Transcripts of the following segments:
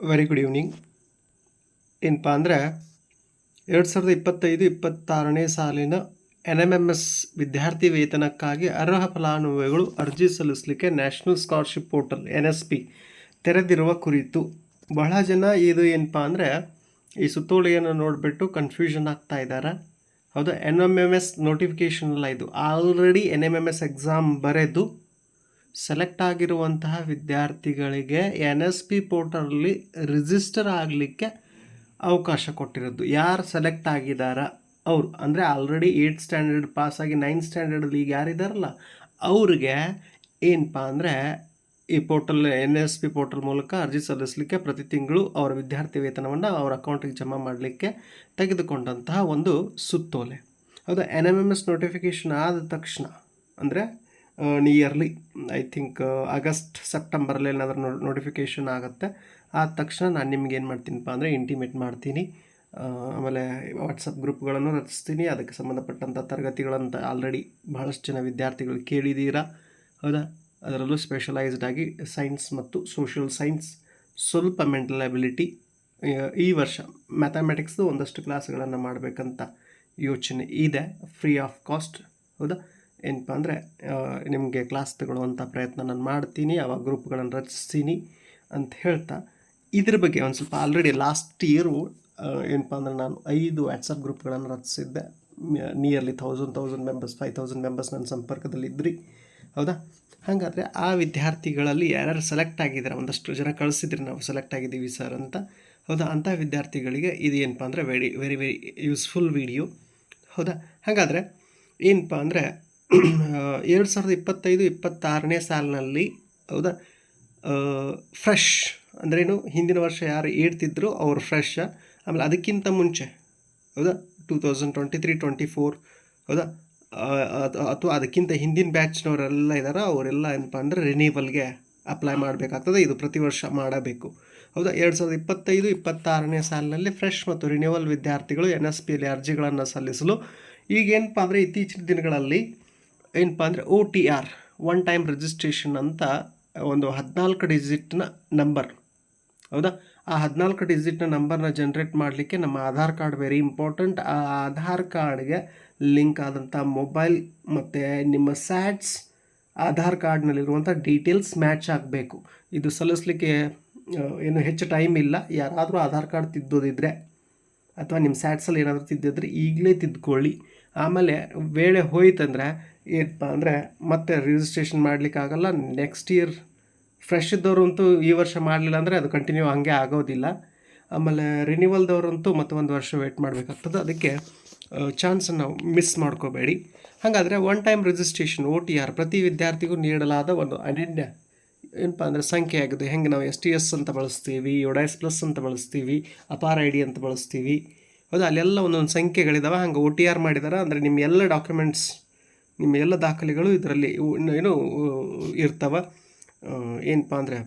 Very good evening ಏನಪ್ಪ ಅಂದರೆ ಎರಡು ಸಾವಿರದ ಇಪ್ಪತ್ತೈದು, ಇಪ್ಪತ್ತಾರನೇ ಸಾಲಿನ ಎನ್ ಎಂ ಎಂ ಎಸ್ ವಿದ್ಯಾರ್ಥಿ ವೇತನಕ್ಕಾಗಿ ಅರ್ಹ ಫಲಾನುಭವಿಗಳು ಅರ್ಜಿ ಸಲ್ಲಿಸಲಿಕ್ಕೆ national scholarship portal N S P ತೆರೆದಿರುವ ಕುರಿತು ಬಹಳ ಜನ ಇದು ಏನಪ್ಪ ಅಂದರೆ ಈ ಸುತ್ತೋಲೆಯನ್ನು ನೋಡಿಬಿಟ್ಟು ಕನ್ಫ್ಯೂಷನ್ ಆಗ್ತಾ ಇದ್ದಾರೆ ಹೌದು? N M M S notification ಇದು. Already N M M S exam ಬರೆದು ಸೆಲೆಕ್ಟ್ ಆಗಿರುವಂತಹ ವಿದ್ಯಾರ್ಥಿಗಳಿಗೆ ಎನ್ ಎಸ್ ಪಿ ಪೋರ್ಟಲಲ್ಲಿ ರಿಜಿಸ್ಟರ್ ಆಗಲಿಕ್ಕೆ ಅವಕಾಶ ಕೊಟ್ಟಿರೋದು. ಯಾರು ಸೆಲೆಕ್ಟ್ ಆಗಿದ್ದಾರೆ ಅವರು. ಅಂದರೆ ಆಲ್ರೆಡಿ ಏಯ್ಟ್ ಸ್ಟ್ಯಾಂಡರ್ಡ್ ಪಾಸಾಗಿ ನೈನ್ತ್ ಸ್ಟ್ಯಾಂಡರ್ಡಲ್ಲಿ ಈಗ ಯಾರಿದ್ದಾರಲ್ಲ ಅವ್ರಿಗೆ ಏನಪ್ಪ ಅಂದರೆ ಈ portal N S P portal ಮೂಲಕ ಅರ್ಜಿ ಸಲ್ಲಿಸಲಿಕ್ಕೆ ಪ್ರತಿ ತಿಂಗಳು ಅವರ ವಿದ್ಯಾರ್ಥಿ ವೇತನವನ್ನು ಅವರ ಅಕೌಂಟಿಗೆ ಜಮಾ ಮಾಡಲಿಕ್ಕೆ ತೆಗೆದುಕೊಂಡಂತಹ ಒಂದು ಸುತ್ತೋಲೆ. ಹೌದಾ? N M M S notification ಆದ ತಕ್ಷಣ ಅಂದರೆ ನಿಯರ್ಲಿ ಐ ಥಿಂಕ್ ಆಗಸ್ಟ್ ಸೆಪ್ಟೆಂಬರಲ್ಲಿ ಏನಾದರೂ ನೋ ನೋಟಿಫಿಕೇಷನ್ ಆಗುತ್ತೆ. ಆದ ತಕ್ಷಣ ನಾನು ನಿಮ್ಗೆ ಏನು ಮಾಡ್ತೀನಪ್ಪ ಅಂದರೆ ಇಂಟಿಮೇಟ್ ಮಾಡ್ತೀನಿ. ಆಮೇಲೆ ವಾಟ್ಸಪ್ ಗ್ರೂಪ್ಗಳನ್ನು ರಚಿಸ್ತೀನಿ. ಅದಕ್ಕೆ ಸಂಬಂಧಪಟ್ಟಂಥ ತರಗತಿಗಳಂತ ಆಲ್ರೆಡಿ ಬಹಳಷ್ಟು ಜನ ವಿದ್ಯಾರ್ಥಿಗಳು ಕೇಳಿದ್ದೀರಾ ಹೌದಾ? ಅದರಲ್ಲೂ ಸ್ಪೆಷಲೈಸ್ಡ್ ಆಗಿ ಸೈನ್ಸ್ ಮತ್ತು ಸೋಷಿಯಲ್ ಸೈನ್ಸ್ ಸ್ವಲ್ಪ ಮೆಂಟಲ್ ಅಬಿಲಿಟಿ ಈ ವರ್ಷ ಮ್ಯಾಥಮೆಟಿಕ್ಸ್ದು ಒಂದಷ್ಟು ಕ್ಲಾಸ್ಗಳನ್ನು ಮಾಡಬೇಕಂತ ಯೋಚನೆ ಇದೆ. ಫ್ರೀ ಆಫ್ ಕಾಸ್ಟ್ ಹೌದಾ? ಏನಪ್ಪ ಅಂದರೆ ನಿಮಗೆ ಕ್ಲಾಸ್ ತಗೊಳ್ಳುವಂಥ ಪ್ರಯತ್ನ ನಾನು ಮಾಡ್ತೀನಿ ಆವಾಗ ಗ್ರೂಪ್ಗಳನ್ನು ರಚಿಸ್ತೀನಿ ಅಂತ ಹೇಳ್ತಾ, ಇದ್ರ ಬಗ್ಗೆ ಒಂದು ಸ್ವಲ್ಪ ಆಲ್ರೆಡಿ ಲಾಸ್ಟ್ ಇಯರು ಏನಪ್ಪ ಅಂದರೆ ನಾನು ಐದು ವಾಟ್ಸಪ್ ಗ್ರೂಪ್ಗಳನ್ನು ರಚಿಸಿದ್ದೆ. Nearly thousand thousand members five thousand members ನನ್ನ ಸಂಪರ್ಕದಲ್ಲಿದ್ದಿರಿ ಹೌದಾ? ಹಾಗಾದರೆ ಆ ವಿದ್ಯಾರ್ಥಿಗಳಲ್ಲಿ ಯಾರ್ಯಾರು ಸೆಲೆಕ್ಟ್ ಆಗಿದ್ದಾರೆ ಒಂದಷ್ಟು ಜನ ಕಳಿಸಿದ್ರಿ, ನಾವು ಸೆಲೆಕ್ಟ್ ಆಗಿದ್ದೀವಿ ಸರ್ ಅಂತ. ಹೌದಾ? ಅಂಥ ವಿದ್ಯಾರ್ಥಿಗಳಿಗೆ ಇದು ಏನಪ್ಪ ಅಂದರೆ very very very useful video ಹೌದಾ? ಹಾಗಾದರೆ ಏನಪ್ಪ ಅಂದರೆ ಎರಡು ಸಾವಿರದ ಇಪ್ಪತ್ತೈದು, ಇಪ್ಪತ್ತಾರನೇ ಸಾಲಿನಲ್ಲಿ, ಹೌದಾ? ಫ್ರೆಶ್ ಅಂದ್ರೇನು ಹಿಂದಿನ ವರ್ಷ ಯಾರು ಏಡ್ತಿದ್ರು ಅವರು ಫ್ರೆಶ್ ಆಮೇಲೆ ಅದಕ್ಕಿಂತ ಮುಂಚೆ, ಹೌದಾ? Two thousand twenty three twenty four ಹೌದಾ ಅಥವಾ ಅದಕ್ಕಿಂತ ಹಿಂದಿನ ಬ್ಯಾಚ್ನವರೆಲ್ಲ ಇದ್ದಾರೆ ಅವರೆಲ್ಲ ಏನಪ್ಪ ಅಂದರೆ ರಿನೀವಲ್ಗೆ ಅಪ್ಲೈ ಮಾಡಬೇಕಾಗ್ತದೆ. ಇದು ಪ್ರತಿ ವರ್ಷ ಮಾಡಬೇಕು. ಹೌದಾ? ಎರಡು ಸಾವಿರದ ಇಪ್ಪತ್ತೈದು, ಇಪ್ಪತ್ತಾರನೇ ಸಾಲಿನಲ್ಲಿ ಫ್ರೆಶ್ ಮತ್ತು ರಿನ್ಯೂವಲ್ ವಿದ್ಯಾರ್ಥಿಗಳು ಎನ್ ಎಸ್ ಪಿಯಲ್ಲಿ ಅರ್ಜಿಗಳನ್ನು ಸಲ್ಲಿಸಲು. ಈಗೇನಪ್ಪ ಅಂದರೆ ಇತ್ತೀಚಿನ ದಿನಗಳಲ್ಲಿ ಏನಪ್ಪ ಅಂದರೆ O T R one time registration ಅಂತ ಒಂದು ಹದಿನಾಲ್ಕು ಡಿಜಿಟ್ನ ನಂಬರ್ ಹೌದಾ? ಆ ಹದಿನಾಲ್ಕು ಡಿಜಿಟ್ನ ನಂಬರ್ನ ಜನ್ರೇಟ್ ಮಾಡಲಿಕ್ಕೆ ನಮ್ಮ ಆಧಾರ್ ಕಾರ್ಡ್ ವೆರಿ ಇಂಪಾರ್ಟೆಂಟ್ ಆ ಆಧಾರ್ ಕಾರ್ಡ್ಗೆ ಲಿಂಕ್ ಆದಂಥ ಮೊಬೈಲ್ ಮತ್ತು ನಿಮ್ಮ ಸ್ಯಾಟ್ಸ್ ಆಧಾರ್ ಕಾರ್ಡ್ನಲ್ಲಿರುವಂಥ ಡೀಟೇಲ್ಸ್ ಮ್ಯಾಚ್ ಆಗಬೇಕು. ಇದು ಸಲ್ಲಿಸಲಿಕ್ಕೆ ಏನು ಹೆಚ್ಚು ಟೈಮ್ ಇಲ್ಲ. ಯಾರಾದರೂ ಆಧಾರ್ ಕಾರ್ಡ್ ತಿದ್ದೋದಿದ್ರೆ ಅಥವಾ ನಿಮ್ಮ ಸ್ಯಾಟ್ಸಲ್ಲಿ ಏನಾದರೂ ತಿದ್ದಿದ್ರೆ ಈಗಲೇ ತಿದ್ಕೊಳ್ಳಿ. ಆಮೇಲೆ ವೇಳೆ ಹೋಯ್ತಂದರೆ ಏನಪ್ಪ ಅಂದರೆ ಮತ್ತೆ ರಿಜಿಸ್ಟ್ರೇಷನ್ ಮಾಡಲಿಕ್ಕಾಗಲ್ಲ ನೆಕ್ಸ್ಟ್ ಇಯರ್ ಫ್ರೆಶ್ ಇದ್ದವರಂತೂ ಈ ವರ್ಷ ಮಾಡಲಿಲ್ಲ ಅಂದರೆ ಅದು ಕಂಟಿನ್ಯೂ ಹಂಗೆ ಆಗೋದಿಲ್ಲ. ಆಮೇಲೆ ರಿನಿವಲ್ದವರಂತೂ ಮತ್ತೊಂದು ವರ್ಷ ವೆಯ್ಟ್ ಮಾಡಬೇಕಾಗ್ತದೆ. ಅದಕ್ಕೆ ಚಾನ್ಸನ್ನು ಮಿಸ್ ಮಾಡ್ಕೋಬೇಡಿ. ಹಾಗಾದರೆ one time registration O T R ಪ್ರತಿ ವಿದ್ಯಾರ್ಥಿಗೂ ನೀಡಲಾದ ಒಂದು ಅನನ್ಯ ಏನಪ್ಪ ಅಂದರೆ ಸಂಖ್ಯೆ ಆಗಿದೆ. ಹೆಂಗೆ ನಾವು ಎಸ್ ಟಿ ಎಸ್ ಅಂತ ಬಳಸ್ತೀವಿ ಎಸ್ ಪ್ಲಸ್ ಅಂತ ಬಳಸ್ತೀವಿ ಅಪಾರ್ ಐ ಡಿ ಅಂತ ಬಳಸ್ತೀವಿ. ಹೌದಾ, ಅಲ್ಲೆಲ್ಲ ಒಂದೊಂದು ಸಂಖ್ಯೆಗಳಿದಾವೆ, ಹಂಗೆ ಒ ಟಿ ಆರ್ ಮಾಡಿದಾರೆ. ಅಂದರೆ ನಿಮ್ಮ ಎಲ್ಲ ಡಾಕ್ಯುಮೆಂಟ್ಸ್ ನಿಮ್ಮ ಎಲ್ಲ ದಾಖಲೆಗಳು ಇದರಲ್ಲಿ ಏನು ಇರ್ತವೆ. ಏನಪ್ಪ ಅಂದರೆ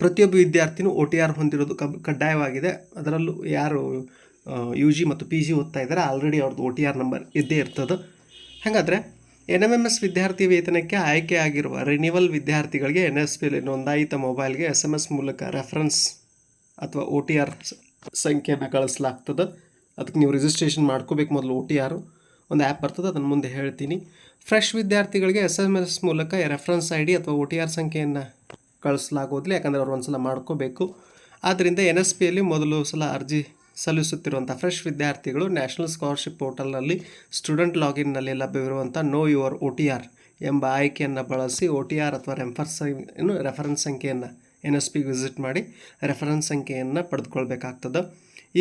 ಪ್ರತಿಯೊಬ್ಬ ವಿದ್ಯಾರ್ಥಿನೂ ಒ ಟಿ ಆರ್ ಹೊಂದಿರೋದು ಕಬ್, ಕಡ್ಡಾಯವಾಗಿದೆ. ಅದರಲ್ಲೂ ಯಾರು ಯು ಜಿ ಮತ್ತು ಪಿ ಜಿ ಓದ್ತಾ ಇದ್ದಾರೆ ಆಲ್ರೆಡಿ ಅವ್ರದ್ದು ಒ ಟಿ ಆರ್ ನಂಬರ್ ಇದ್ದೇ ಇರ್ತದೆ. ಹಾಗಾದರೆ ಎನ್ ಎಂ ಎಂ ಎಸ್ ವಿದ್ಯಾರ್ಥಿ ವೇತನಕ್ಕೆ ಆಯ್ಕೆ ಆಗಿರುವ ರಿನಿವಲ್ ವಿದ್ಯಾರ್ಥಿಗಳಿಗೆ ಎನ್ ಎಸ್ ಪಿಲಿ ನೋಂದಾಯಿತ ಮೊಬೈಲ್ಗೆ ಎಸ್ ಎಂ ಎಸ್ ಮೂಲಕ ರೆಫರೆನ್ಸ್ ಅಥವಾ ಒ ಟಿ ಆರ್ ಸಂಖ್ಯೆಯನ್ನು ಕಳಿಸ್ಲಾಗ್ತದೆ. ಅದಕ್ಕೆ ನೀವು ರಿಜಿಸ್ಟ್ರೇಷನ್ ಮಾಡ್ಕೋಬೇಕು ಮೊದಲು ಒ ಟಿ ಆರು ಒಂದು ಆ್ಯಪ್ ಬರ್ತದೆ, ಅದನ್ನು ಮುಂದೆ ಹೇಳ್ತೀನಿ. ಫ್ರೆಶ್ ವಿದ್ಯಾರ್ಥಿಗಳಿಗೆ ಎಸ್ ಎಂ ಎಸ್ ಮೂಲಕ ರೆಫರೆನ್ಸ್ ಐ ಡಿ ಅಥವಾ ಒ ಟಿ ಆರ್ ಸಂಖ್ಯೆಯನ್ನು ಕಳಿಸಲಾಗೋದಿಲ್ಲ, ಯಾಕಂದರೆ ಅವ್ರು ಒಂದು ಸಲ ಮಾಡ್ಕೋಬೇಕು ಆದ್ದರಿಂದ ಎನ್ ಎಸ್ ಪಿಯಲ್ಲಿ ಮೊದಲು ಸಲ ಅರ್ಜಿ ಸಲ್ಲಿಸುತ್ತಿರುವಂಥ ಫ್ರೆಶ್ ವಿದ್ಯಾರ್ಥಿಗಳು ನ್ಯಾಷನಲ್ ಸ್ಕಾಲರ್ಶಿಪ್ ಪೋರ್ಟಲ್ನಲ್ಲಿ ಸ್ಟೂಡೆಂಟ್ ಲಾಗಿನ್ನಲ್ಲಿ ಲಭ್ಯವಿರುವಂಥ know your O T R ಎಂಬ ಆಯ್ಕೆಯನ್ನು ಬಳಸಿ ಒ ಟಿ ಆರ್ ಅಥವಾ ರೆಫರ್ಸ್ ಏನು ರೆಫರೆನ್ಸ್ ಸಂಖ್ಯೆಯನ್ನು ಎನ್ ಎಸ್ ಪಿಗೆ ವಿಸಿಟ್ ಮಾಡಿ ರೆಫರೆನ್ಸ್ ಸಂಖ್ಯೆಯನ್ನು ಪಡೆದುಕೊಳ್ಬೇಕಾಗ್ತದೆ.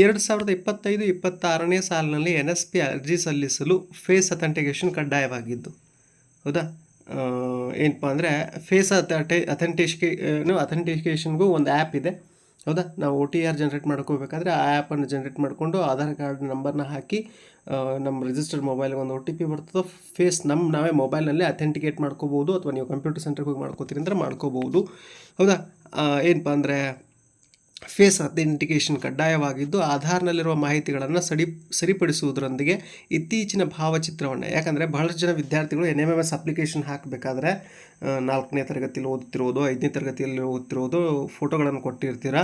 ಎರಡು ಸಾವಿರದ ಇಪ್ಪತ್ತೈದು, ಇಪ್ಪತ್ತಾರನೇ ಸಾಲಿನಲ್ಲಿ ಎನ್ ಎಸ್ ಪಿ ಅರ್ಜಿ ಸಲ್ಲಿಸಲು ಫೇಸ್ ಅಥೆಂಟಿಕೇಷನ್ ಕಡ್ಡಾಯವಾಗಿದ್ದು. ಹೌದಾ? ಏನಪ್ಪ ಅಂದರೆ ಫೇಸ್ ಅಥೆಂಟಿ ಅಥೆಂಟಿಕೇನು ಅಥೆಂಟಿಕೇಷನ್ಗೂ ಒಂದು ಆ್ಯಪ್ ಇದೆ. ಹೌದಾ? ನಾವು ಒ ಟಿ ಆರ್ ಜನ್ರೇಟ್ ಮಾಡ್ಕೋಬೇಕಾದ್ರೆ ಆ ಆ್ಯಪನ್ನು ಜನ್ರೇಟ್ ಮಾಡಿಕೊಂಡು ಆಧಾರ್ ಕಾರ್ಡ್ ನಂಬರ್ನ ಹಾಕಿ ನಮ್ಮ ರಿಜಿಸ್ಟರ್ಡ್ ಮೊಬೈಲ್ಗೆ ಒಂದು ಒ ಟಿ ಪಿ ಬರ್ತದೆ, ಫೇಸ್ ನಮ್ಮ ನಾವೇ ಮೊಬೈಲ್ನಲ್ಲಿ ಅಥೆಂಟಿಕೇಟ್ ಮಾಡ್ಕೋಬೋದು ಅಥವಾ ನೀವು ಕಂಪ್ಯೂಟರ್ ಸೆಂಟ್ರಿಗೆ ಹೋಗಿ ಮಾಡ್ಕೋತೀರಿ ಅಂದರೆ ಮಾಡ್ಕೋಬೋದು ಹೌದಾ? ಏನಪ್ಪ ಅಂದರೆ ಫೇಸ್ ಅಥೆಂಟಿಕೇಷನ್ ಕಡ್ಡಾಯವಾಗಿದ್ದು ಆಧಾರ್ನಲ್ಲಿರುವ ಮಾಹಿತಿಗಳನ್ನು ಸಡಿ, ಸರಿಪಡಿಸುವುದರೊಂದಿಗೆ ಇತ್ತೀಚಿನ ಭಾವಚಿತ್ರವನ್ನು, ಯಾಕಂದರೆ ಬಹಳಷ್ಟು ಜನ ವಿದ್ಯಾರ್ಥಿಗಳು ಎನ್ ಎಂ ಎಸ್ ಅಪ್ಲಿಕೇಶನ್ ಹಾಕಬೇಕಾದ್ರೆ ನಾಲ್ಕನೇ ತರಗತಿಯಲ್ಲಿ ಓದುತ್ತಿರೋದು ಐದನೇ ತರಗತಿಯಲ್ಲಿ ಓದುತ್ತಿರೋದು ಫೋಟೋಗಳನ್ನು ಕೊಟ್ಟಿರ್ತೀರ.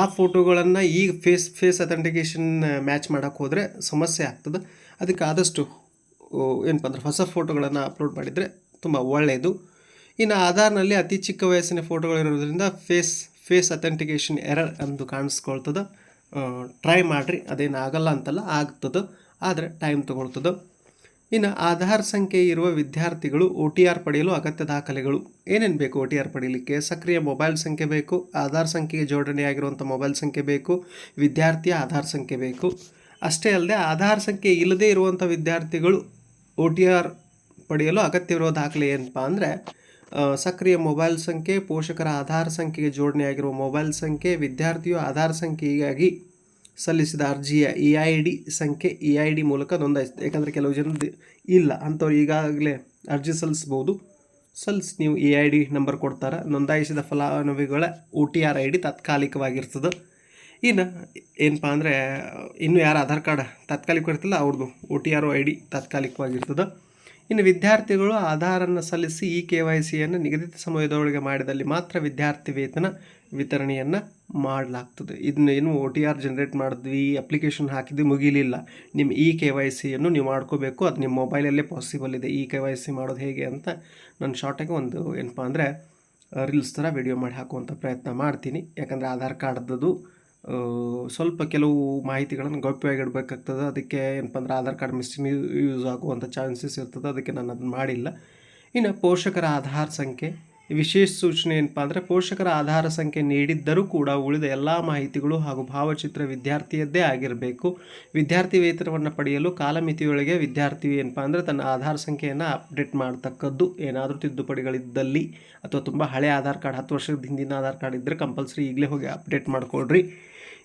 ಆ ಫೋಟೋಗಳನ್ನು ಈಗ ಫೇಸ್ ಫೇಸ್ ಅಥೆಂಟಿಕೇಷನ್ ಮ್ಯಾಚ್ ಮಾಡೋಕ್ಕೆ ಹೋದರೆ ಸಮಸ್ಯೆ ಆಗ್ತದೆ. ಅದಕ್ಕೆ ಆದಷ್ಟು ಏನಪ್ಪ ಅಂದ್ರೆ ಹೊಸ ಫೋಟೋಗಳನ್ನು ಅಪ್ಲೋಡ್ ಮಾಡಿದರೆ ತುಂಬ ಒಳ್ಳೆಯದು ಇನ್ನು ಆಧಾರ್ನಲ್ಲಿ ಅತಿ ಚಿಕ್ಕ ವಯಸ್ಸಿನ ಫೋಟೋಗಳಿರೋದ್ರಿಂದ ಫೇಸ್ ಫೇಸ್ ಅಥೆಂಟಿಕೇಷನ್ ಎರರ್ ಎಂದು ಕಾಣಿಸ್ಕೊಳ್ತದೆ. ಟ್ರೈ ಮಾಡಿರಿ ಅದೇನು ಆಗಲ್ಲ ಅಂತಲ್ಲ ಆಗ್ತದೆ, ಆದರೆ ಟೈಮ್ ತೊಗೊಳ್ತದೆ. ಇನ್ನು ಆಧಾರ್ ಸಂಖ್ಯೆ ಇರುವ ವಿದ್ಯಾರ್ಥಿಗಳು ಒ ಟಿ ಆರ್ ಪಡೆಯಲು ಅಗತ್ಯ ದಾಖಲೆಗಳು. ಏನೇನು ಬೇಕು ಒ ಟಿ ಆರ್ ಪಡೆಯಲಿಕ್ಕೆ ಸಕ್ರಿಯ ಮೊಬೈಲ್ ಸಂಖ್ಯೆ ಬೇಕು, ಆಧಾರ್ ಸಂಖ್ಯೆಗೆ ಜೋಡಣೆಯಾಗಿರುವಂಥ ಮೊಬೈಲ್ ಸಂಖ್ಯೆ ಬೇಕು, ವಿದ್ಯಾರ್ಥಿಯ ಆಧಾರ್ ಸಂಖ್ಯೆ ಬೇಕು. ಅಷ್ಟೇ ಅಲ್ಲದೆ ಆಧಾರ್ ಸಂಖ್ಯೆ ಇಲ್ಲದೇ ಇರುವಂಥ ವಿದ್ಯಾರ್ಥಿಗಳು ಒ ಟಿ ಆರ್ ಪಡೆಯಲು ಅಗತ್ಯವಿರುವ ದಾಖಲೆ ಏನಪ್ಪ ಅಂದರೆ ಸಕ್ರಿಯ ಮೊಬೈಲ್ ಸಂಖ್ಯೆ, ಪೋಷಕರ ಆಧಾರ್ ಸಂಖ್ಯೆಗೆ ಜೋಡಣೆಯಾಗಿರುವ ಮೊಬೈಲ್ ಸಂಖ್ಯೆ, ವಿದ್ಯಾರ್ಥಿಯು ಆಧಾರ್ ಸಂಖ್ಯೆಗಾಗಿ ಸಲ್ಲಿಸಿದ ಅರ್ಜಿಯ ಇ ಐ ಡಿ ಸಂಖ್ಯೆ ಇ ಐ ಡಿ ಮೂಲಕ ನೋಂದಾಯಿಸಿದೆ. ಯಾಕಂದರೆ ಕೆಲವು ಜನ ಇಲ್ಲ, ಅಂಥವ್ರು ಈಗಾಗಲೇ ಅರ್ಜಿ ಸಲ್ಲಿಸ್ಬೋದು. ಸಲ್ಲಿಸಿ ನೀವು ಇ ಐ ಡಿ ನಂಬರ್ ಕೊಡ್ತಾರೆ. ನೋಂದಾಯಿಸಿದ ಫಲಾನುಭವಿಗಳ O T R I D ತಾತ್ಕಾಲಿಕವಾಗಿರ್ತದೆ. ಇನ್ನು ಏನಪ್ಪ ಅಂದರೆ, ಇನ್ನೂ ಯಾರು ಆಧಾರ್ ಕಾರ್ಡ್ ತಾತ್ಕಾಲಿಕ ಇರ್ತಲ್ಲ ಅವ್ರದ್ದು O T R I D ತಾತ್ಕಾಲಿಕವಾಗಿರ್ತದೆ. ಇನ್ನು ವಿದ್ಯಾರ್ಥಿಗಳು ಆಧಾರನ್ನು ಸಲ್ಲಿಸಿ ಈ ಕೆ ವೈ ಸಿಯನ್ನು ನಿಗದಿತ ಸಮಯದೊಳಗೆ ಮಾಡಿದಲ್ಲಿ ಮಾತ್ರ ವಿದ್ಯಾರ್ಥಿ ವೇತನ ವಿತರಣೆಯನ್ನು ಮಾಡಲಾಗ್ತದೆ. ಇದನ್ನ ಏನು ಒ ಟಿ ಆರ್ ಜನ್ರೇಟ್ ಮಾಡಿದ್ವಿ ಅಪ್ಲಿಕೇಶನ್ ಹಾಕಿದ್ವಿ ಮುಗಿಲಿಲ್ಲ. ನಿಮ್ಮ ಇ ಕೆ ವೈ ಸಿಯನ್ನು ನೀವು ಮಾಡ್ಕೋಬೇಕು, ಅದು ನಿಮ್ಮ ಮೊಬೈಲಲ್ಲೇ ಪಾಸಿಬಲ್ ಇದೆ. ಇ ಕೆ ವೈ ಸಿ ಮಾಡೋದು ಹೇಗೆ ಅಂತ ನಾನು ಶಾರ್ಟಾಗಿ ಒಂದು ಏನಪ್ಪ ಅಂದರೆ ರೀಲ್ಸ್ ಥರ ವಿಡಿಯೋ ಮಾಡಿ ಹಾಕುವಂಥ ಪ್ರಯತ್ನ ಮಾಡ್ತೀನಿ. ಯಾಕಂದರೆ ಆಧಾರ್ ಕಾರ್ಡ್ದು ಸ್ವಲ್ಪ ಕೆಲವು ಮಾಹಿತಿಗಳನ್ನು ಗೌಪ್ಯವಾಗಿಡಬೇಕಾಗ್ತದೆ. ಅದಕ್ಕೆ ಏನಪ್ಪ ಅಂದ್ರೆ ಆಧಾರ್ ಕಾರ್ಡ್ ಮಿಸ್ ಯೂಸ್ ಆಗುವಂಥ ಚಾನ್ಸಸ್ ಇರ್ತದೆ. ಅದಕ್ಕೆ ನಾನು ಅದನ್ನು ಮಾಡಿಲ್ಲ. ಇನ್ನು ಪೋಷಕರ ಆಧಾರ್ ಸಂಖ್ಯೆ. ವಿಶೇಷ ಸೂಚನೆ ಏನಪ್ಪ ಅಂದರೆ ಪೋಷಕರ ಆಧಾರ ಸಂಖ್ಯೆ ನೀಡಿದ್ದರೂ ಕೂಡ ಉಳಿದ ಎಲ್ಲ ಮಾಹಿತಿಗಳು ಹಾಗೂ ಭಾವಚಿತ್ರ ವಿದ್ಯಾರ್ಥಿಯದ್ದೇ ಆಗಿರಬೇಕು. ವಿದ್ಯಾರ್ಥಿ ವೇತನವನ್ನು ಪಡೆಯಲು ಕಾಲಮಿತಿಯೊಳಗೆ ವಿದ್ಯಾರ್ಥಿ ಏನಪ್ಪ ಅಂದರೆ ತನ್ನ ಆಧಾರ್ ಸಂಖ್ಯೆಯನ್ನು ಅಪ್ಡೇಟ್ ಮಾಡ್ತಕ್ಕದ್ದು. ಏನಾದರೂ ತಿದ್ದುಪಡಿಗಳಿದ್ದಲ್ಲಿ ಅಥವಾ ತುಂಬ ಹಳೆ ಆಧಾರ್ ಕಾರ್ಡ್, ಹತ್ತು ವರ್ಷದ ಹಿಂದಿನ ಆಧಾರ್ ಕಾರ್ಡ್ ಇದ್ದರೆ ಕಂಪಲ್ಸರಿ ಈಗಲೇ ಹೋಗಿ ಅಪ್ಡೇಟ್ ಮಾಡಿಕೊಡ್ರಿ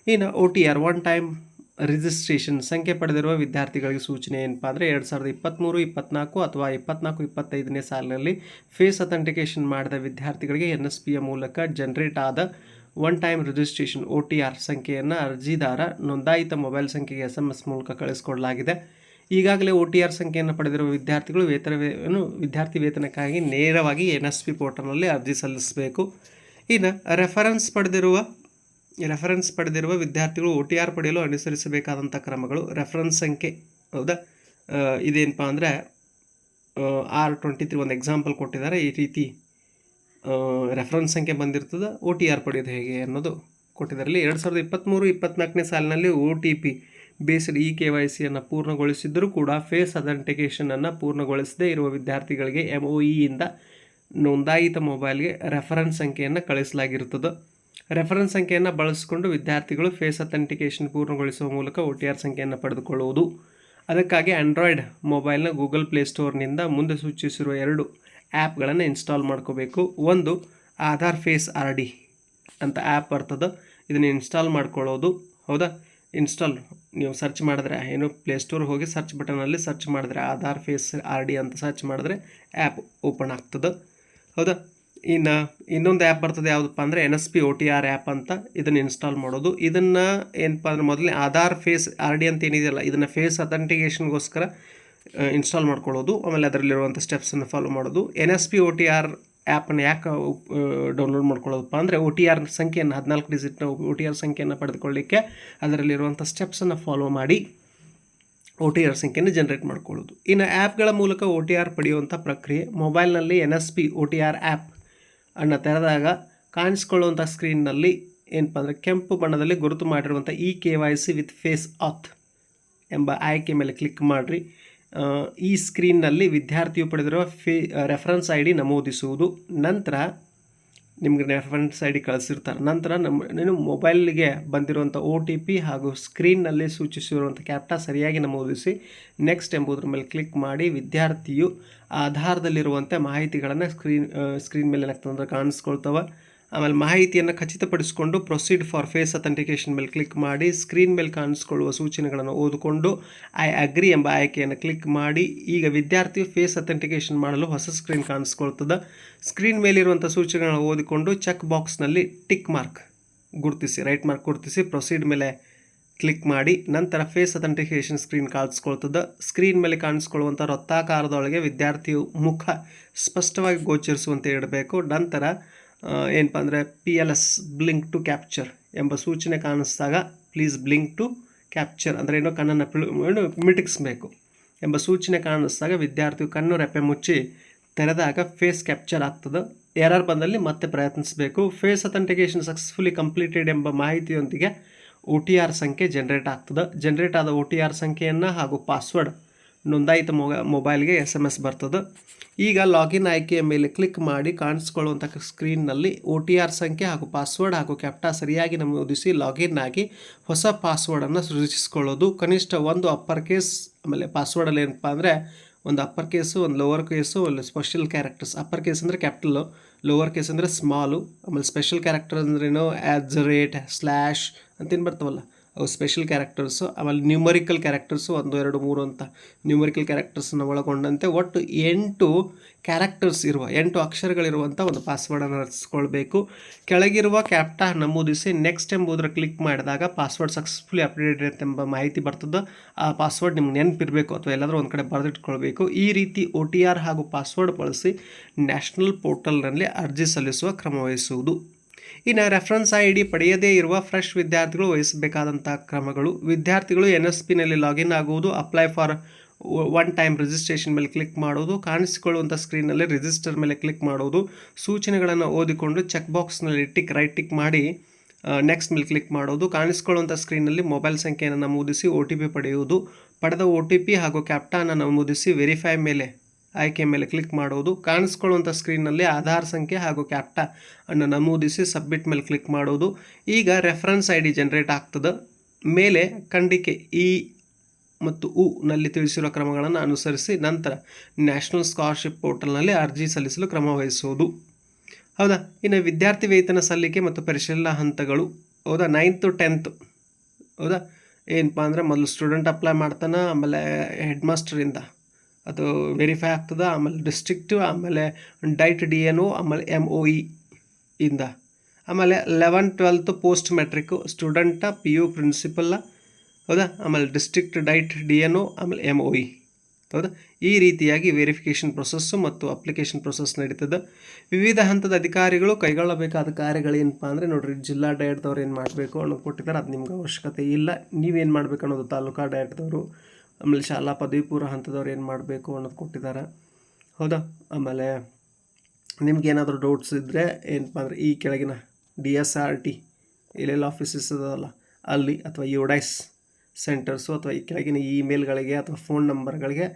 ಇನ್ನು O T R one time registration ಸಂಖ್ಯೆ ಪಡೆದಿರುವ ವಿದ್ಯಾರ್ಥಿಗಳಿಗೆ ಸೂಚನೆ ಏನಪ್ಪ ಅಂದರೆ ಎರಡು ಸಾವಿರದ ಇಪ್ಪತ್ತ್ಮೂರು ಇಪ್ಪತ್ನಾಲ್ಕು ಅಥವಾ ಇಪ್ಪತ್ನಾಲ್ಕು, ಇಪ್ಪತ್ತೈದನೇ ಸಾಲಿನಲ್ಲಿ ಫೇಸ್ ಅಥೆಂಟಿಕೇಷನ್ ಮಾಡಿದ ವಿದ್ಯಾರ್ಥಿಗಳಿಗೆ ಎನ್ ಎಸ್ ಪಿಯ ಮೂಲಕ ಜನರೇಟ್ ಆದ one time registration O T R ಸಂಖ್ಯೆಯನ್ನು ಅರ್ಜಿದಾರ ನೋಂದಾಯಿತ ಮೊಬೈಲ್ ಸಂಖ್ಯೆಗೆ ಎಸ್ ಎಂ ಎಸ್ ಮೂಲಕ ಕಳಿಸ್ಕೊಡಲಾಗಿದೆ. ಈಗಾಗಲೇ ಒ ಟಿ ಆರ್ ಸಂಖ್ಯೆಯನ್ನು ಪಡೆದಿರುವ ವಿದ್ಯಾರ್ಥಿಗಳು ವೇತನವೇನು, ವಿದ್ಯಾರ್ಥಿ ವೇತನಕ್ಕಾಗಿ ನೇರವಾಗಿ ಎನ್ ಎಸ್ ಪಿ ಪೋರ್ಟಲ್ನಲ್ಲಿ ಅರ್ಜಿ ಸಲ್ಲಿಸಬೇಕು. ಇನ್ನು ರೆಫರೆನ್ಸ್ ಪಡೆದಿರುವ ರೆಫರೆನ್ಸ್ ಪಡೆದಿರುವ ವಿದ್ಯಾರ್ಥಿಗಳು ಒ ಟಿ ಆರ್ ಪಡೆಯಲು ಅನುಸರಿಸಬೇಕಾದಂಥ ಕ್ರಮಗಳು. ರೆಫರೆನ್ಸ್ ಸಂಖ್ಯೆ, ಹೌದಾ? ಇದೇನಪ್ಪ ಅಂದರೆ ಆರ್ ಟ್ವೆಂಟಿ ತ್ರೀ ಒಂದು ಎಕ್ಸಾಂಪಲ್ ಕೊಟ್ಟಿದ್ದಾರೆ. ಈ ರೀತಿ ರೆಫರೆನ್ಸ್ ಸಂಖ್ಯೆ ಬಂದಿರ್ತದೆ, ಒ ಟಿ ಆರ್ ಪಡೆಯೋದು ಹೇಗೆ ಅನ್ನೋದು ಕೊಟ್ಟಿದ್ದಾರೆ ಇಲ್ಲಿ ಎರಡು ಸಾವಿರದ ಇಪ್ಪತ್ತ್ಮೂರು ಇಪ್ಪತ್ತ್ನಾಲ್ಕನೇ ಸಾಲಿನಲ್ಲಿ O T P based E K Y ಸಿಯನ್ನು ಪೂರ್ಣಗೊಳಿಸಿದ್ದರೂ ಕೂಡ ಫೇಸ್ ಅಥೆಂಟಿಕೇಷನನ್ನು ಪೂರ್ಣಗೊಳಿಸದೇ ಇರುವ ವಿದ್ಯಾರ್ಥಿಗಳಿಗೆ ಎಂ ಒ ಇಯಿಂದ ನೋಂದಾಯಿತ ಮೊಬೈಲ್ಗೆ ರೆಫರೆನ್ಸ್ ಸಂಖ್ಯೆಯನ್ನು ಕಳಿಸಲಾಗಿರುತ್ತದೆ. ರೆಫರೆನ್ಸ್ ಸಂಖ್ಯೆಯನ್ನು ಬಳಸಿಕೊಂಡು ವಿದ್ಯಾರ್ಥಿಗಳು ಫೇಸ್ ಅಥೆಂಟಿಕೇಶನ್ ಪೂರ್ಣಗೊಳಿಸುವ ಮೂಲಕ ಒ ಟಿ ಆರ್ ಸಂಖ್ಯೆಯನ್ನು ಪಡೆದುಕೊಳ್ಳುವುದು. ಅದಕ್ಕಾಗಿ ಆಂಡ್ರಾಯ್ಡ್ ಮೊಬೈಲ್ನ ಗೂಗಲ್ ಪ್ಲೇಸ್ಟೋರ್ನಿಂದ ಮುಂದೆ ಸೂಚಿಸಿರುವ ಎರಡು ಆ್ಯಪ್ಗಳನ್ನು ಇನ್ಸ್ಟಾಲ್ ಮಾಡ್ಕೋಬೇಕು. ಒಂದು ಆಧಾರ್ ಫೇಸ್ ಆರ್ ಡಿ ಅಂತ ಆ್ಯಪ್ ಬರ್ತದೆ. ಇದನ್ನು ಇನ್ಸ್ಟಾಲ್ ಮಾಡ್ಕೊಳ್ಳೋದು. ಹೌದಾ? ಇನ್ಸ್ಟಾಲ್ ನೀವು ಸರ್ಚ್ ಮಾಡಿದ್ರೆ ಏನು? ಪ್ಲೇಸ್ಟೋರ್ ಹೋಗಿ ಸರ್ಚ್ ಬಟನಲ್ಲಿ ಸರ್ಚ್ ಮಾಡಿದ್ರೆ ಆಧಾರ್ ಫೇಸ್ ಆರ್ ಡಿ ಅಂತ ಸರ್ಚ್ ಮಾಡಿದ್ರೆ ಆ್ಯಪ್ ಓಪನ್ ಆಗ್ತದೆ. ಹೌದಾ? ಇನ್ನು ಇನ್ನೊಂದು ಆ್ಯಪ್ ಬರ್ತದೆ ಯಾವುದಪ್ಪ ಅಂದರೆ N S P O T R app ಅಂತ ಇದನ್ನು ಇನ್ಸ್ಟಾಲ್ ಮಾಡೋದು. ಇದನ್ನು ಏನಪ್ಪ ಅಂದ್ರೆ ಮೊದಲೇ ಆಧಾರ್ ಫೇಸ್ ಆರ್ ಡಿ ಅಂತ ಏನಿದೆಯಲ್ಲ, ಇದನ್ನು ಫೇಸ್ ಅಥೆಂಟಿಕೇಷನ್ಗೋಸ್ಕರ ಇನ್ಸ್ಟಾಲ್ ಮಾಡ್ಕೊಳ್ಳೋದು. ಆಮೇಲೆ ಅದರಲ್ಲಿರುವಂಥ ಸ್ಟೆಪ್ಸನ್ನು ಫಾಲೋ ಮಾಡೋದು. N S P O T R ಆ್ಯಪನ್ನು ಯಾಕೆ ಡೌನ್ಲೋಡ್ ಮಾಡ್ಕೊಳ್ಳೋದಪ್ಪ ಅಂದರೆ ಒ ಟಿ ಆರ್ ಸಂಖ್ಯೆಯನ್ನು, ಹದಿನಾಲ್ಕು ಡಿಜಿಟ್ನ ಒ ಟಿ ಆರ್ ಸಂಖ್ಯೆಯನ್ನು ಪಡೆದುಕೊಳ್ಳಿಕ್ಕೆ ಅದರಲ್ಲಿರುವಂಥ ಸ್ಟೆಪ್ಸನ್ನು ಫಾಲೋ ಮಾಡಿ ಒ ಟಿ ಆರ್ ಸಂಖ್ಯೆಯನ್ನು ಜನ್ರೇಟ್ ಮಾಡ್ಕೊಳ್ಳೋದು. ಇನ್ನು ಆ್ಯಪ್ಗಳ ಮೂಲಕ ಓ ಟಿ ಆರ್ ಪಡೆಯುವಂಥ ಪ್ರಕ್ರಿಯೆ ಮೊಬೈಲ್ನಲ್ಲಿ N S P O T R app ಅನ್ನು ತೆರೆದಾಗ ಕಾಣಿಸ್ಕೊಳ್ಳುವಂಥ ಸ್ಕ್ರೀನ್ನಲ್ಲಿ ಏನಪ್ಪ ಅಂದರೆ ಕೆಂಪು ಬಣ್ಣದಲ್ಲಿ ಗುರುತು ಮಾಡಿರುವಂಥ E K Y C with face auth ಎಂಬ ಆಯ್ಕೆ ಮೇಲೆ ಕ್ಲಿಕ್ ಮಾಡಿರಿ. ಈ ಸ್ಕ್ರೀನ್ನಲ್ಲಿ ವಿದ್ಯಾರ್ಥಿಯು ಪಡೆದಿರುವ ಫೇ ರೆಫರೆನ್ಸ್ ಐ ಡಿ ನಮೂದಿಸುವುದು. ನಂತರ ನಿಮಗೆ ರೆಫರೆನ್ಸ್ ಐ ಡಿ ಕಳಿಸಿರ್ತಾರೆ. ನಂತರ ನಮ್ಮ, ನೀನು ಮೊಬೈಲ್ಗೆ ಬಂದಿರುವಂಥ ಒ ಟಿ ಪಿ ಹಾಗೂ ಸ್ಕ್ರೀನ್ನಲ್ಲಿ ಸೂಚಿಸಿರುವಂಥ ಕ್ಯಾಪ್ಟಾ ಸರಿಯಾಗಿ ನಮೂದಿಸಿ ನೆಕ್ಸ್ಟ್ ಎಂಬುದರ ಮೇಲೆ ಕ್ಲಿಕ್ ಮಾಡಿ ವಿದ್ಯಾರ್ಥಿಯು ಆಧಾರದಲ್ಲಿರುವಂಥ ಮಾಹಿತಿಗಳನ್ನು ಸ್ಕ್ರೀನ್ ಸ್ಕ್ರೀನ್ ಮೇಲೆ ಏನಾಗ್ತದೆ ಕಾಣಿಸ್ಕೊಳ್ತವೆ. ಆಮೇಲೆ ಮಾಹಿತಿಯನ್ನು ಖಚಿತಪಡಿಸಿಕೊಂಡು ಪ್ರೊಸೀಡ್ ಫಾರ್ ಫೇಸ್ ಅಥೆಂಟಿಕೇಷನ್ ಮೇಲೆ ಕ್ಲಿಕ್ ಮಾಡಿ ಸ್ಕ್ರೀನ್ ಮೇಲೆ ಕಾಣಿಸ್ಕೊಳ್ಳುವ ಸೂಚನೆಗಳನ್ನು ಓದಿಕೊಂಡು ಐ ಅಗ್ರಿ ಎಂಬ ಆಯ್ಕೆಯನ್ನು ಕ್ಲಿಕ್ ಮಾಡಿ, ಈಗ ವಿದ್ಯಾರ್ಥಿಯು ಫೇಸ್ ಅಥೆಂಟಿಕೇಷನ್ ಮಾಡಲು ಹೊಸ ಸ್ಕ್ರೀನ್ ಕಾಣಿಸ್ಕೊಳ್ತದೆ. ಸ್ಕ್ರೀನ್ ಮೇಲಿರುವಂಥ ಸೂಚನೆಗಳನ್ನು ಓದಿಕೊಂಡು ಚೆಕ್ ಬಾಕ್ಸ್ನಲ್ಲಿ ಟಿಕ್ ಮಾರ್ಕ್ ಗುರುತಿಸಿ ರೈಟ್ ಮಾರ್ಕ್ ಗುರುತಿಸಿ ಪ್ರೊಸೀಡ್ ಮೇಲೆ ಕ್ಲಿಕ್ ಮಾಡಿ, ನಂತರ ಫೇಸ್ ಅಥೆಂಟಿಕೇಷನ್ ಸ್ಕ್ರೀನ್ ಕಾಣಿಸ್ಕೊಳ್ತದೆ. ಸ್ಕ್ರೀನ್ ಮೇಲೆ ಕಾಣಿಸ್ಕೊಳ್ಳುವಂಥ ವೃತ್ತಾಕಾರದೊಳಗೆ ವಿದ್ಯಾರ್ಥಿಯು ಮುಖ ಸ್ಪಷ್ಟವಾಗಿ ಗೋಚರಿಸುವಂತೆ ಇಡಬೇಕು. ನಂತರ ಏನಪ್ಪ ಅಂದರೆ P L S blink to capture ಎಂಬ ಸೂಚನೆ ಕಾಣಿಸಿದಾಗ ಪ್ಲೀಸ್ ಬ್ಲಿಂಕ್ ಟು ಕ್ಯಾಪ್ಚರ್ ಅಂದರೆ ಏನೋ ಕಣ್ಣನ್ನು ಪಿಳು, ಏನು ಮಿಟಿಕ್ಸ್ಬೇಕು ಎಂಬ ಸೂಚನೆ ಕಾಣಿಸಿದಾಗ ವಿದ್ಯಾರ್ಥಿಯು ಕಣ್ಣು ರೆಪ್ಪೆ ಮುಚ್ಚಿ ತೆರೆದಾಗ ಫೇಸ್ ಕ್ಯಾಪ್ಚರ್ ಆಗ್ತದೆ. ಎರರ್ ಬಂದಲ್ಲಿ ಮತ್ತೆ ಪ್ರಯತ್ನಿಸಬೇಕು. ಫೇಸ್ ಅಥೆಂಟಿಕೇಷನ್ ಸಕ್ಸಸ್ಫುಲಿ ಕಂಪ್ಲೀಟೆಡ್ ಎಂಬ ಮಾಹಿತಿಯೊಂದಿಗೆ ಒ ಟಿ ಆರ್ ಸಂಖ್ಯೆ ಜನ್ರೇಟ್ ಆಗ್ತದೆ. ಜನ್ರೇಟ್ ಆದ ಒ ಟಿ ಆರ್ ಸಂಖ್ಯೆಯನ್ನು ಹಾಗೂ ಪಾಸ್ವರ್ಡ್ ನೋಂದಾಯಿತ ಮೊಗ, ಮೊಬೈಲ್ಗೆ ಎಸ್ ಎಂ ಎಸ್ ಬರ್ತದೆ. ಈಗ ಲಾಗಿನ್ ಆಯ್ಕೆಯ ಮೇಲೆ ಕ್ಲಿಕ್ ಮಾಡಿ ಕಾಣಿಸ್ಕೊಳ್ಳುವಂಥ ಸ್ಕ್ರೀನ್ನಲ್ಲಿ ಒ ಟಿ ಆರ್ ಸಂಖ್ಯೆ ಹಾಗೂ ಪಾಸ್ವರ್ಡ್ ಹಾಗೂ ಕ್ಯಾಪ್ಟಾ ಸರಿಯಾಗಿ ನಮೂದಿಸಿ ಲಾಗಿನ್ ಆಗಿ ಹೊಸ ಪಾಸ್ವರ್ಡನ್ನು ಸೃಜಿಸಿಕೊಳ್ಳೋದು ಕನಿಷ್ಠ ಒಂದು ಅಪ್ಪರ್ ಕೇಸ್, ಆಮೇಲೆ ಪಾಸ್ವರ್ಡಲ್ಲಿ ಏನಪ್ಪ ಅಂದರೆ ಒಂದು ಅಪ್ಪರ್ ಕೇಸು, ಒಂದು ಲೋವರ್ ಕೇಸು, ಒಂದು ಸ್ಪೆಷಲ್ ಕ್ಯಾರೆಕ್ಟರ್ಸ್. ಅಪ್ಪರ್ ಕೇಸ್ ಅಂದರೆ ಕ್ಯಾಪಿಟಲ್ಲು ಲೋವರ್ ಕೇಸ್ ಅಂದರೆ ಸ್ಮಾಲು, ಆಮೇಲೆ ಸ್ಪೆಷಲ್ ಕ್ಯಾರೆಕ್ಟರ್ ಅಂದ್ರೇನು ಆ್ಯಟ್ ಸ್ಲ್ಯಾಶ್ ಅಂತೇನು ಬರ್ತಾವಲ್ಲ. ಸ್ಪೆಷಲ್ ಕ್ಯಾರೆಕ್ಟರ್ಸು ಆಮೇಲೆ ನ್ಯೂಮರಿಕಲ್ ಕ್ಯಾರೆಕ್ಟರ್ಸು ಒಂದು, ಎರಡು, ಮೂರು ಅಂತ ನ್ಯೂಮರಿಕಲ್ ಕ್ಯಾರೆಕ್ಟರ್ಸನ್ನು ಒಳಗೊಂಡಂತೆ ಒಟ್ಟು ಎಂಟು ಕ್ಯಾರೆಕ್ಟರ್ಸ್ ಇರುವ, ಎಂಟು ಅಕ್ಷರಗಳಿರುವಂಥ ಒಂದು ಪಾಸ್ವರ್ಡನ್ನು ರಚಿಸ್ಕೊಳ್ಬೇಕು. ಕೆಳಗಿರುವ ಕ್ಯಾಪ್ಟಾ ನಮೂದಿಸಿ ನೆಕ್ಸ್ಟ್ ಎಂಬುದರ ಕ್ಲಿಕ್ ಮಾಡಿದಾಗ ಪಾಸ್ವರ್ಡ್ ಸಕ್ಸಸ್ಫುಲಿ ಅಪ್ಡೇಟೆಡ್ ಎಂಬ ಮಾಹಿತಿ ಬರ್ತದೆ. ಆ ಪಾಸ್ವರ್ಡ್ ನಿಮ್ಗೆ ನೆನಪಿರಬೇಕು ಅಥವಾ ಎಲ್ಲಾದರೂ ಒಂದು ಕಡೆ ಬರೆದಿಟ್ಕೊಳ್ಬೇಕು. ಈ ರೀತಿ ಒ ಟಿ ಆರ್ ಹಾಗೂ ಪಾಸ್ವರ್ಡ್ ಬಳಸಿ ನ್ಯಾಷನಲ್ ಪೋರ್ಟಲ್ನಲ್ಲಿ ಅರ್ಜಿ ಸಲ್ಲಿಸುವ ಕ್ರಮವಹಿಸುವುದು ಇನ್ನು ರೆಫರೆನ್ಸ್ ಐ ಡಿ ಪಡೆಯದೇ ಇರುವ ಫ್ರೆಶ್ ವಿದ್ಯಾರ್ಥಿಗಳು ವಹಿಸಬೇಕಾದಂಥ ಕ್ರಮಗಳು. ವಿದ್ಯಾರ್ಥಿಗಳು ಎನ್ ಎಸ್ ಪಿನಲ್ಲಿ ಲಾಗಿನ್ ಆಗುವುದು apply for one time registration ಮೇಲೆ ಕ್ಲಿಕ್ ಮಾಡೋದು ಕಾಣಿಸಿಕೊಳ್ಳುವಂಥ ಸ್ಕ್ರೀನಲ್ಲಿ ರಿಜಿಸ್ಟರ್ ಮೇಲೆ ಕ್ಲಿಕ್ ಮಾಡೋದು ಸೂಚನೆಗಳನ್ನು ಓದಿಕೊಂಡು ಚೆಕ್ ಬಾಕ್ಸ್ನಲ್ಲಿ ಟಿಕ್ ರೈಟ್ ಟಿಕ್ ಮಾಡಿ ನೆಕ್ಸ್ಟ್ ಮೇಲೆ ಕ್ಲಿಕ್ ಮಾಡೋದು ಕಾಣಿಸಿಕೊಳ್ಳುವಂಥ ಸ್ಕ್ರೀನಲ್ಲಿ ಮೊಬೈಲ್ ಸಂಖ್ಯೆಯನ್ನು ನಮೂದಿಸಿ ಒ ಟಿ ಪಿ ಪಡೆಯುವುದು. ಪಡೆದ ಒ ಟಿ ಪಿ ಹಾಗೂ ಕ್ಯಾಪ್ಟಾನ ನಮೂದಿಸಿ ವೆರಿಫೈ ಮೇಲೆ ಆಯ್ಕೆ ಮೇಲೆ ಕ್ಲಿಕ್ ಮಾಡೋದು. ಕಾಣಿಸ್ಕೊಳ್ಳುವಂಥ ಸ್ಕ್ರೀನ್ನಲ್ಲಿ ಆಧಾರ್ ಸಂಖ್ಯೆ ಹಾಗೂ ಕ್ಯಾಪ್ಟ ಅನ್ನು ನಮೂದಿಸಿ ಸಬ್ಮಿಟ್ ಮೇಲೆ ಕ್ಲಿಕ್ ಮಾಡೋದು. ಈಗ ರೆಫರೆನ್ಸ್ ಐ ಡಿ ಜನ್ರೇಟ್ ಆಗ್ತದೆ. ಮೇಲೆ ಖಂಡಿಕೆ ಇ ಮತ್ತು ಉ ನಲ್ಲಿ ತಿಳಿಸಿರುವ ಕ್ರಮಗಳನ್ನು ಅನುಸರಿಸಿ ನಂತರ ನ್ಯಾಷನಲ್ ಸ್ಕಾಲರ್ಶಿಪ್ ಪೋರ್ಟಲ್ನಲ್ಲಿ ಅರ್ಜಿ ಸಲ್ಲಿಸಲು ಕ್ರಮ ವಹಿಸುವುದು ಹೌದಾ? ಇನ್ನು ವಿದ್ಯಾರ್ಥಿ ವೇತನ ಸಲ್ಲಿಕೆ ಮತ್ತು ಪರಿಶೀಲನಾ ಹಂತಗಳು. ಹೌದಾ? ನೈನ್ತು ಟೆಂತ್ ಹೌದಾ? ಏನಪ್ಪ ಅಂದರೆ ಮೊದಲು ಸ್ಟೂಡೆಂಟ್ ಅಪ್ಲೈ ಮಾಡ್ತಾನೆ, ಆಮೇಲೆ ಹೆಡ್ ಮಾಸ್ಟರಿಂದ ಅದು ವೆರಿಫೈ ಆಗ್ತದೆ. ಆಮೇಲೆ ಡಿಸ್ಟ್ರಿಕ್ಟು ಆಮೇಲೆ ಡೈಟ್ ಡಿ ಎನ್ ಒ ಆಮೇಲೆ ಎಂ ಒ ಇಂದ. ಆಮೇಲೆ ಲೆವೆನ್ ಟ್ವೆಲ್ತ್ ಪೋಸ್ಟ್ ಮೆಟ್ರಿಕ್ಕು ಸ್ಟೂಡೆಂಟ ಪಿ ಯು ಪ್ರಿನ್ಸಿಪಲ್ಲ ಹೌದಾ? ಆಮೇಲೆ district DIET D N O ಆಮೇಲೆ ಎಂ ಒ ಇ ಹೌದಾ? ಈ ರೀತಿಯಾಗಿ ವೆರಿಫಿಕೇಷನ್ ಪ್ರೊಸೆಸ್ಸು ಮತ್ತು ಅಪ್ಲಿಕೇಶನ್ ಪ್ರೊಸೆಸ್ ನಡೀತದೆ. ವಿವಿಧ ಹಂತದ ಅಧಿಕಾರಿಗಳು ಕೈಗೊಳ್ಳಬೇಕಾದ ಕಾರ್ಯಗಳೇನಪ್ಪ ಅಂದರೆ, ನೋಡಿರಿ, ಜಿಲ್ಲಾ ಡಯಟ್ದವ್ರು ಏನು ಮಾಡಬೇಕು ಅನ್ನೋದು ಕೊಟ್ಟಿದ್ದಾರೆ. ಅದು ನಿಮ್ಗೆ ಅವಶ್ಯಕತೆ ಇಲ್ಲ. ನೀವೇನು ಮಾಡಬೇಕು ಅನ್ನೋದು ತಾಲೂಕಾ ಡಯಟ್ದವರು. ಆಮೇಲೆ ಶಾಲಾ ಪದವಿ ಪೂರ್ವ ಹಂತದವ್ರು ಏನು ಮಾಡಬೇಕು ಅನ್ನೋದು ಕೊಟ್ಟಿದ್ದಾರೆ. ಹೌದಾ? ಆಮೇಲೆ ನಿಮ್ಗೇನಾದರೂ ಡೌಟ್ಸ್ ಇದ್ದರೆ ಏನಪ್ಪ ಅಂದರೆ ಈ ಕೆಳಗಿನ ಡಿ ಎಸ್ ಆರ್ ಟಿ ಎಲ್ಲೆಲ್ಲ ಆಫೀಸಸ್ ಅದಲ್ಲ ಅಲ್ಲಿ ಅಥವಾ ಯುಡೈಸ್ ಸೆಂಟರ್ಸು ಅಥವಾ ಈ ಕೆಳಗಿನ ಇಮೇಲ್ಗಳಿಗೆ ಅಥವಾ ಫೋನ್ ನಂಬರ್ಗಳಿಗೆ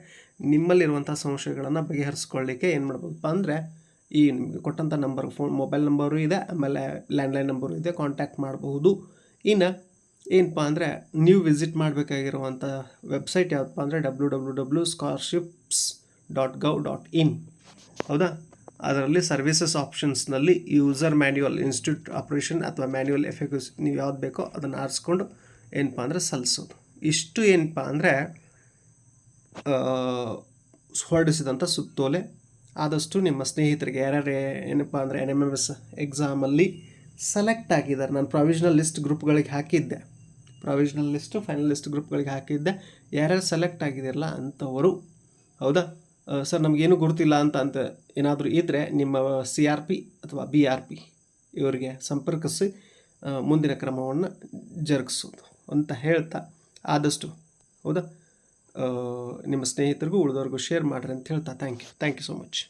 ನಿಮ್ಮಲ್ಲಿರುವಂಥ ಸಮಸ್ಯೆಗಳನ್ನು ಬಗೆಹರಿಸ್ಕೊಳ್ಳಿಕ್ಕೆ ಏನು ಮಾಡ್ಬೋದಪ್ಪ ಅಂದರೆ ಈ ನಿಮಗೆ ಕೊಟ್ಟಂಥ ನಂಬರ್ ಫೋನ್ ಮೊಬೈಲ್ ನಂಬರು ಇದೆ, ಆಮೇಲೆ ಲ್ಯಾಂಡ್ಲೈನ್ ನಂಬರು ಇದೆ ಕಾಂಟ್ಯಾಕ್ಟ್ ಮಾಡಬಹುದು. ಇನ್ನು ಏನಪ್ಪ ಅಂದರೆ ನೀವು ವಿಸಿಟ್ ಮಾಡಬೇಕಾಗಿರುವಂಥ ವೆಬ್ಸೈಟ್ ಯಾವುದಪ್ಪ ಅಂದರೆ W W W scholarships dot gov dot in. ಹೌದಾ? ಅದರಲ್ಲಿ ಸರ್ವಿಸಸ್ ಆಪ್ಷನ್ಸ್ನಲ್ಲಿ ಯೂಸರ್ ಮ್ಯಾನ್ಯುವಲ್ ಇನ್ಸ್ಟಿಟ್ಯೂಟ್ ಆಪ್ರೇಷನ್ ಅಥವಾ ಮ್ಯಾನ್ಯುವಲ್ ಎಫೆಕ್ಟ್ಸ್ ನೀವು ಯಾವ್ದು ಬೇಕೋ ಅದನ್ನು ಆರಿಸ್ಕೊಂಡು ಏನಪ್ಪ ಅಂದರೆ ಸಲ್ಲಿಸೋದು ಇಷ್ಟು ಏನಪ್ಪ ಅಂದರೆ ಹೊರಡಿಸಿದಂಥ ಸುತ್ತೋಲೆ. ಆದಷ್ಟು ನಿಮ್ಮ ಸ್ನೇಹಿತರಿಗೆ ಯಾರ್ಯಾರು ಏನಪ್ಪ ಅಂದರೆ ಎನ್ ಎಂ ಎಂ ಎಸ್ ಎಕ್ಸಾಮಲ್ಲಿ ಸೆಲೆಕ್ಟ್ ಆಗಿದ್ದಾರೆ. ನಾನು ಪ್ರೊವಿಷನಲ್ ಲಿಸ್ಟ್ ಗ್ರೂಪ್ಗಳಿಗೆ ಹಾಕಿದ್ದೆ. ಪ್ರಾವಿಷನಲ್ ಲಿಸ್ಟು ಫೈನಲ್ ಲಿಸ್ಟ್ ಗ್ರೂಪ್ಗಳಿಗೆ ಹಾಕಿದ್ದೆ. ಯಾರ್ಯಾರು ಸೆಲೆಕ್ಟ್ ಆಗಿದಿರಲ್ಲ ಅಂಥವರು ಹೌದಾ? ಸರ್, ನಮಗೇನು ಗುರುತಿಲ್ಲ ಅಂತ ಅಂತ ಏನಾದರೂ ಇದ್ದರೆ ನಿಮ್ಮ ಸಿ ಆರ್ ಪಿ ಅಥವಾ ಬಿ ಆರ್ ಪಿ ಇವರಿಗೆ ಸಂಪರ್ಕಿಸಿ ಮುಂದಿನ ಕ್ರಮವನ್ನು ಜರುಗಿಸೋದು ಅಂತ ಹೇಳ್ತಾ ಆದಷ್ಟು. ಹೌದಾ? ನಿಮ್ಮ ಸ್ನೇಹಿತರಿಗೂ ಉಳಿದವ್ರಿಗೂ ಶೇರ್ ಮಾಡಿರಿ ಅಂತ ಹೇಳ್ತಾ. Thank you thank you so much